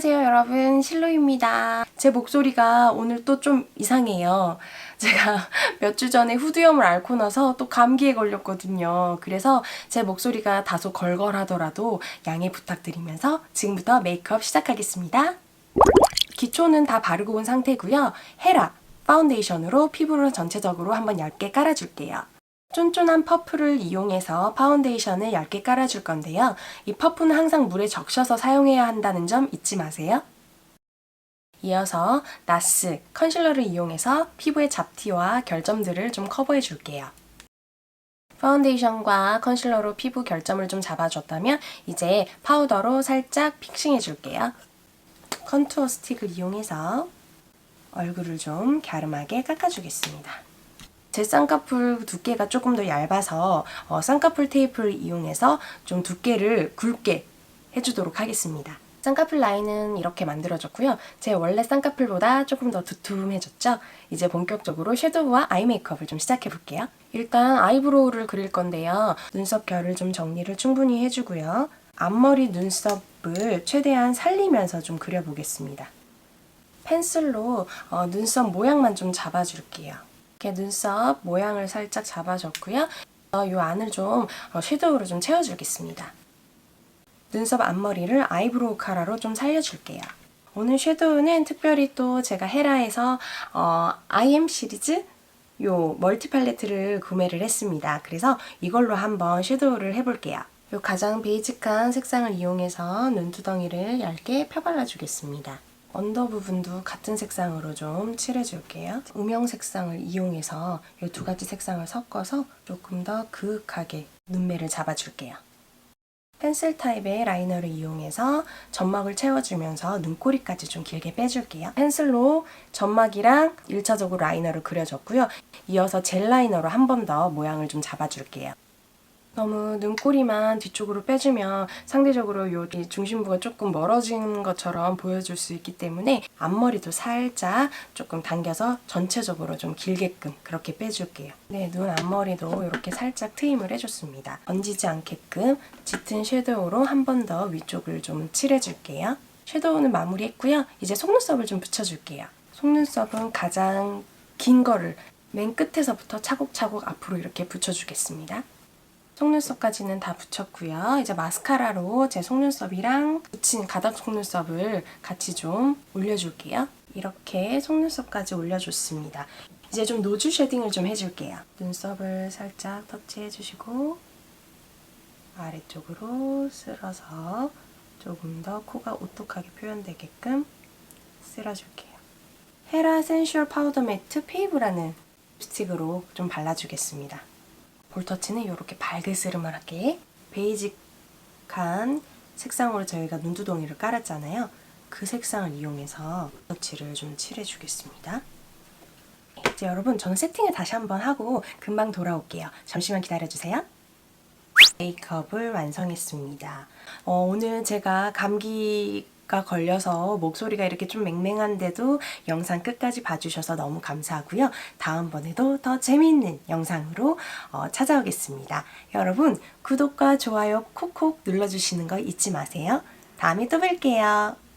여러분, 실로입니다. 제 목소리가 오늘 또 좀 이상해요. 제가 몇 주 전에 후두염을 앓고 나서 또 감기에 걸렸거든요. 그래서 제 목소리가 다소 걸걸하더라도 양해 부탁드리면서 지금부터 메이크업 시작하겠습니다. 기초는 다 바르고 온 상태고요. 헤라 파운데이션으로 피부를 전체적으로 한번 얇게 깔아줄게요. 쫀쫀한 퍼프를 이용해서 파운데이션을 얇게 깔아줄 건데요. 이 퍼프는 항상 물에 적셔서 사용해야 한다는 점 잊지 마세요. 이어서 나스 컨실러를 이용해서 피부의 잡티와 결점들을 좀 커버해 줄게요. 파운데이션과 컨실러로 피부 결점을 좀 잡아줬다면 이제 파우더로 살짝 픽싱해 줄게요. 컨투어 스틱을 이용해서 얼굴을 좀 갸름하게 깎아주겠습니다. 제 쌍꺼풀 두께가 조금 더 얇아서 어, 쌍꺼풀 테이프를 이용해서 좀 두께를 굵게 해주도록 하겠습니다. 쌍꺼풀 라인은 이렇게 만들어졌고요. 제 원래 쌍꺼풀보다 조금 더 두툼해졌죠? 이제 본격적으로 섀도우와 아이 메이크업을 좀 시작해 볼게요. 일단 아이브로우를 그릴 건데요. 눈썹 결을 좀 정리를 충분히 해주고요. 앞머리 눈썹을 최대한 살리면서 좀 그려보겠습니다. 펜슬로 어, 눈썹 모양만 좀 잡아줄게요. 이렇게 눈썹 모양을 살짝 잡아줬고요. 어, 이 안을 좀 어, 섀도우로 좀 채워주겠습니다. 눈썹 앞머리를 아이브로우 카라로 좀 살려줄게요. 오늘 섀도우는 특별히 또 제가 헤라에서 어, IM 시리즈 요 멀티 팔레트를 구매를 했습니다. 그래서 이걸로 한번 섀도우를 해볼게요. 요 가장 베이직한 색상을 이용해서 눈두덩이를 얇게 펴발라 주겠습니다. 언더 부분도 같은 색상으로 좀 칠해줄게요. 음영 색상을 이용해서 이 두 가지 색상을 섞어서 조금 더 그윽하게 눈매를 잡아줄게요. 펜슬 타입의 라이너를 이용해서 점막을 채워주면서 눈꼬리까지 좀 길게 빼줄게요. 펜슬로 점막이랑 1차적으로 라이너를 그려줬고요. 이어서 젤 라이너로 한 번 더 모양을 좀 잡아줄게요. 너무 눈꼬리만 뒤쪽으로 빼주면 상대적으로 요 중심부가 조금 멀어진 것처럼 보여줄 수 있기 때문에 앞머리도 살짝 조금 당겨서 전체적으로 좀 길게끔 그렇게 빼줄게요. 네, 눈 앞머리도 이렇게 살짝 트임을 해줬습니다. 얹이지 않게끔 짙은 섀도우로 한 번 더 위쪽을 좀 칠해줄게요. 섀도우는 마무리했고요. 이제 속눈썹을 좀 붙여줄게요. 속눈썹은 가장 긴 거를 맨 끝에서부터 차곡차곡 앞으로 이렇게 붙여주겠습니다. 속눈썹까지는 다 붙였고요. 이제 마스카라로 제 속눈썹이랑 붙인 가닥 속눈썹을 같이 좀 올려줄게요. 이렇게 속눈썹까지 올려줬습니다. 이제 좀 노즈 쉐딩을 좀 해줄게요. 눈썹을 살짝 터치해주시고 아래쪽으로 쓸어서 조금 더 코가 오똑하게 표현되게끔 쓸어줄게요. 헤라 센슈얼 파우더 매트 페이브라는 스틱으로 좀 발라주겠습니다. 볼터치는 이렇게 발그스름하게 베이직한 색상으로 저희가 눈두덩이를 깔았잖아요. 그 색상을 이용해서 터치를 좀 칠해주겠습니다. 이제 여러분 저는 세팅을 다시 한번 하고 금방 돌아올게요. 잠시만 기다려주세요. 메이크업을 완성했습니다. 어, 오늘 제가 감기 가 걸려서 목소리가 이렇게 좀 맹맹한데도 영상 끝까지 봐주셔서 너무 감사하고요. 다음번에도 더 재미있는 영상으로 어, 찾아오겠습니다. 여러분 구독과 좋아요 콕콕 눌러주시는 거 잊지 마세요. 다음에 또 뵐게요.